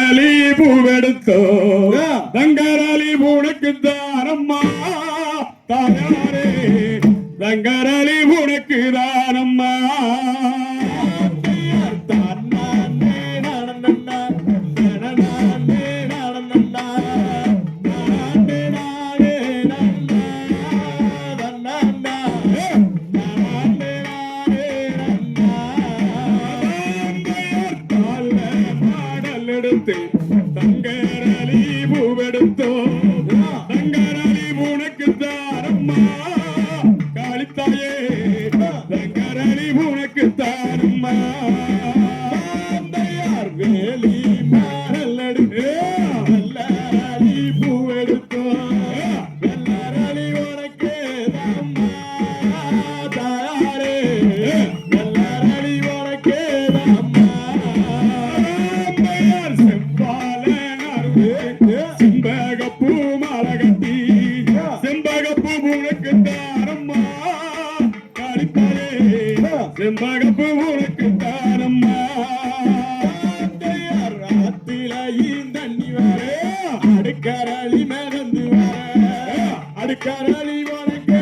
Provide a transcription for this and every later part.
அலி பூவெடுத்தோ தங்கரலி உனக்கு தானம்மா தாயாரே தங்கரலி உனக்கு தானம்மா பூவெடுத்து தங்கரலி பூவெடுத்தோ தங்கரலி உனக்கு தாரம்மா காளித்தாயே தங்கரலி உனக்கு தாரம்மா அடுக்கரளி மிதந்து வர. அடுக்கரளி உனக்கு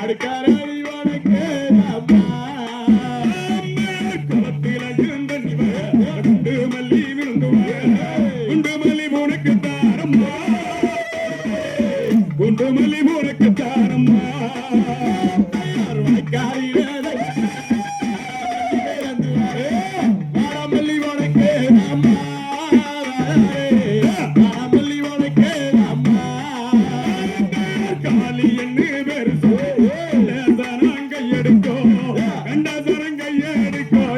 அடுக்கரளி உனக்கு அம்மா குளத்தில இருந்த குண்டு மல்லி விழுந்து குண்டு மல்லி உனக்கு தாரம்மா. குண்டு மல்லி உனக்கு தாரம்மா.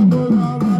na na na